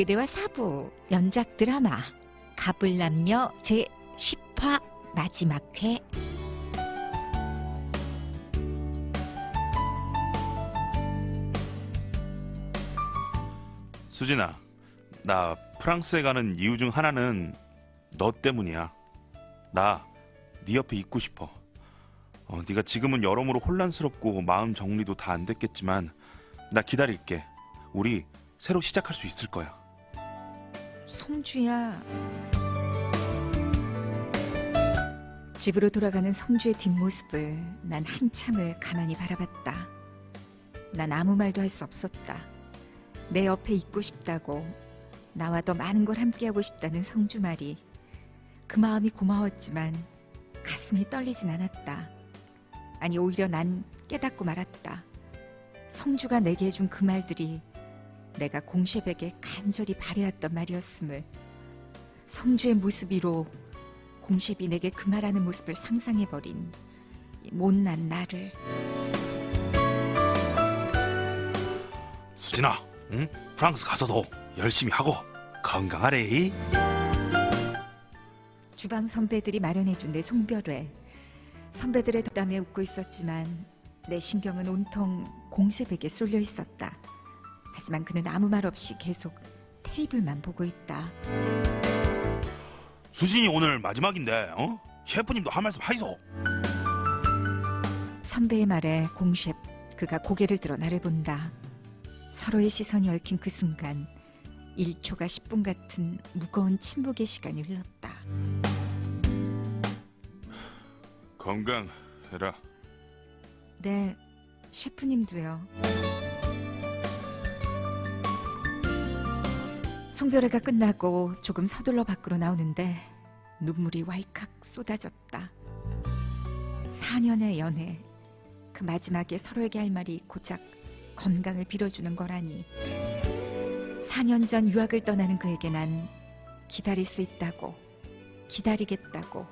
그대와 사부 연작 드라마 가불남녀 제 10화 마지막 회 수진아, 나 프랑스에 가는 이유 중 하나는 너 때문이야. 나 네 옆에 있고 싶어. 어, 네가 지금은 여러모로 혼란스럽고 마음 정리도 다 안 됐겠지만 나 기다릴게. 우리 새로 시작할 수 있을 거야. 성주야 집으로 돌아가는 성주의 뒷모습을 난 한참을 가만히 바라봤다. 난 아무 말도 할 수 없었다. 내 옆에 있고 싶다고 나와 더 많은 걸 함께하고 싶다는 성주 말이 그 마음이 고마웠지만 가슴이 떨리진 않았다. 아니 오히려 난 깨닫고 말았다. 성주가 내게 해준 그 말들이 내가 공셰백에 간절히 바래왔던 말이었음을 성주의 모습 위로 공셰비 내게 그 말하는 모습을 상상해버린 이 못난 나를 수진아, 응? 프랑스 가서도 열심히 하고 건강하래. 주방 선배들이 마련해준 내 송별회 선배들의 덕담에 웃고 있었지만 내 신경은 온통 공셰백에 쏠려 있었다. 하지만 그는 아무 말 없이 계속 테이블만 보고 있다. 수진이 오늘 마지막인데, 어? 셰프님도 한 말씀 하이소. 선배의 말에 공셰 그가 고개를 들어 나를 본다. 서로의 시선이 얽힌 그 순간 1초가 10분 같은 무거운 침묵의 시간이 흘렀다. 건강해라. 네, 셰프님도요. 송별회가 끝나고 조금 서둘러 밖으로 나오는데 눈물이 왈칵 쏟아졌다. 4년의 연애, 그 마지막에 서로에게 할 말이 고작 건강을 빌어주는 거라니. 4년 전 유학을 떠나는 그에게 난 기다릴 수 있다고, 기다리겠다고,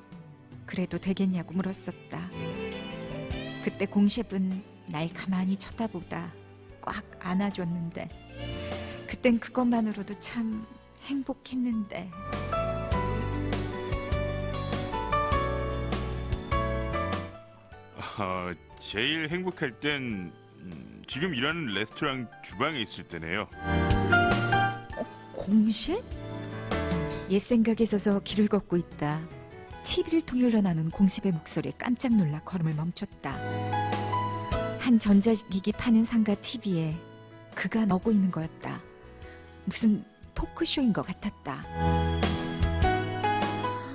그래도 되겠냐고 물었었다. 그때 공셰은 날 가만히 쳐다보다 꽉 안아줬는데 그땐 그것만으로도 참 행복했는데 어, 제일 행복할 땐 음, 지금 일하는 레스토랑 주방에 있을 때네요. 공셰? 옛 생각에 젖어 길을 걷고 있다. TV를 통해 흘러나오는 공십의 목소리에 깜짝 놀라 걸음을 멈췄다. 한 전자기기 파는 상가 TV에 그가 나오고 있는 거였다. 무슨 토크쇼인 것 같았다.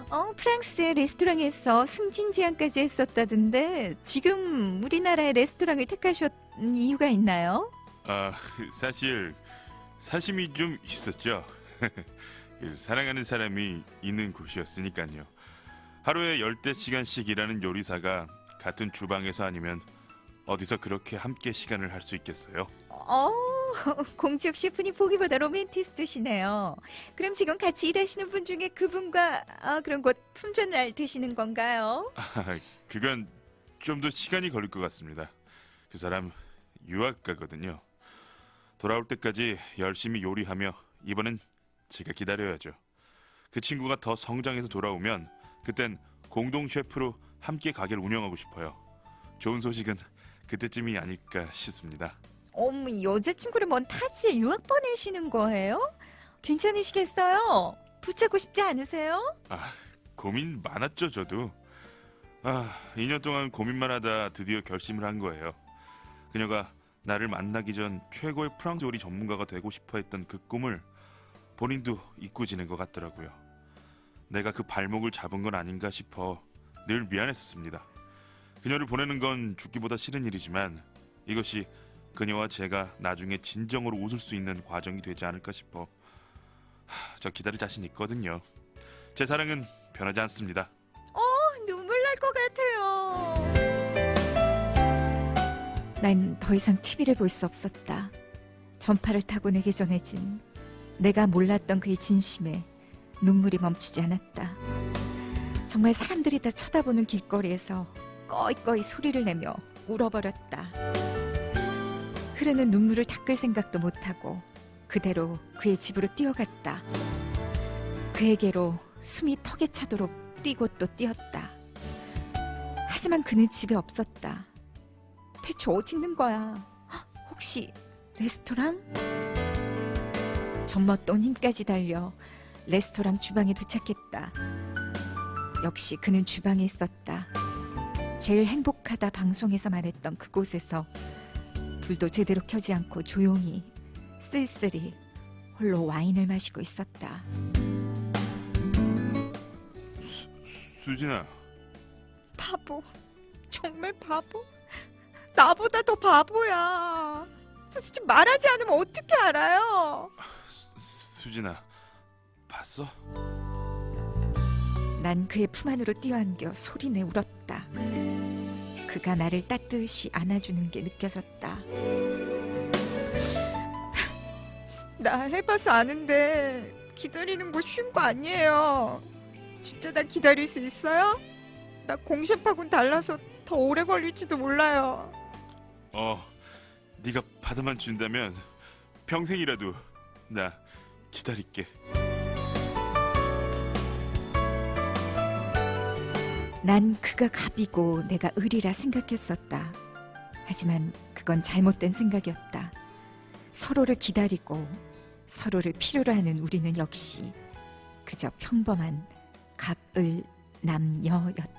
어, 프랑스 레스토랑에서 승진 제안까지 했었다던데 지금 우리나라의 레스토랑을 택하셨 이유가 있나요? 아, 사실 사심이 좀 있었죠. 그 사랑하는 사람이 있는 곳이었으니까요. 하루에 열대 시간씩 일하는 요리사가 같은 주방에서 아니면 어디서 그렇게 함께 시간을 할 수 있겠어요? 어, 공지혁 셰프님 보기보다 로맨티스트시네요. 그럼 지금 같이 일하시는 분 중에 그분과 아, 그럼 곧 품절날 되시는 건가요? 아, 그건 좀 더 시간이 걸릴 것 같습니다. 그 사람 유학 가거든요. 돌아올 때까지 열심히 요리하며 이번엔 제가 기다려야죠. 그 친구가 더 성장해서 돌아오면 그땐 공동 셰프로 함께 가게를 운영하고 싶어요. 좋은 소식은 그때쯤이 아닐까 싶습니다. 어머, 여자친구를 먼 타지에 유학 보내시는 거예요? 괜찮으시겠어요? 붙잡고 싶지 않으세요? 아, 고민 많았죠, 저도. 아, 2년 동안 고민만 하다 드디어 결심을 한 거예요. 그녀가 나를 만나기 전 최고의 프랑스 요리 전문가가 되고 싶어 했던 그 꿈을 본인도 잊고 지낸 것 같더라고요. 내가 그 발목을 잡은 건 아닌가 싶어 늘 미안했었습니다. 그녀를 보내는 건 죽기보다 싫은 일이지만 이것이 그녀와 제가 나중에 진정으로 웃을 수 있는 과정이 되지 않을까 싶어 하, 저 기다릴 자신 있거든요. 제 사랑은 변하지 않습니다. 눈물 날 것 같아요. 난 더 이상 TV를 볼 수 없었다. 전파를 타고 내게 전해진 내가 몰랐던 그의 진심에 눈물이 멈추지 않았다. 정말 사람들이 다 쳐다보는 길거리에서 꺼이꺼이 소리를 내며 울어버렸다. 흐르는 눈물을 닦을 생각도 못하고 그대로 그의 집으로 뛰어갔다. 그에게로 숨이 턱에 차도록 뛰고 또 뛰었다. 하지만 그는 집에 없었다. 대체 어디 있는 거야? 헉, 혹시 레스토랑? 젖먹던 힘까지 달려 레스토랑 주방에 도착했다. 역시 그는 주방에 있었다. 제일 행복하다 방송에서 말했던 그곳에서 불도 제대로 켜지 않고 조용히 쓸쓸히 홀로 와인을 마시고 있었다. 수진아, 바보. 정말 바보. 나보다 더 바보야. 도대체 말하지 않으면 어떻게 알아요? 수- 수진아, 봤어? 난 그의 품 안으로 뛰어안겨 소리내 울었다. 그가 나를 따뜻이 안아주는 게 느껴졌다. 나 해봐서 아는데 기다리는 거 쉬운 거 아니에요. 진짜 나 기다릴 수 있어요? 나 공셰프하고는 달라서 더 오래 걸릴지도 몰라요. 어, 네가 받아만 준다면 평생이라도 나 기다릴게. 난 그가 갑이고 내가 을이라 생각했었다. 하지만 그건 잘못된 생각이었다. 서로를 기다리고 서로를 필요로 하는 우리는 역시 그저 평범한 갑을 남녀였다.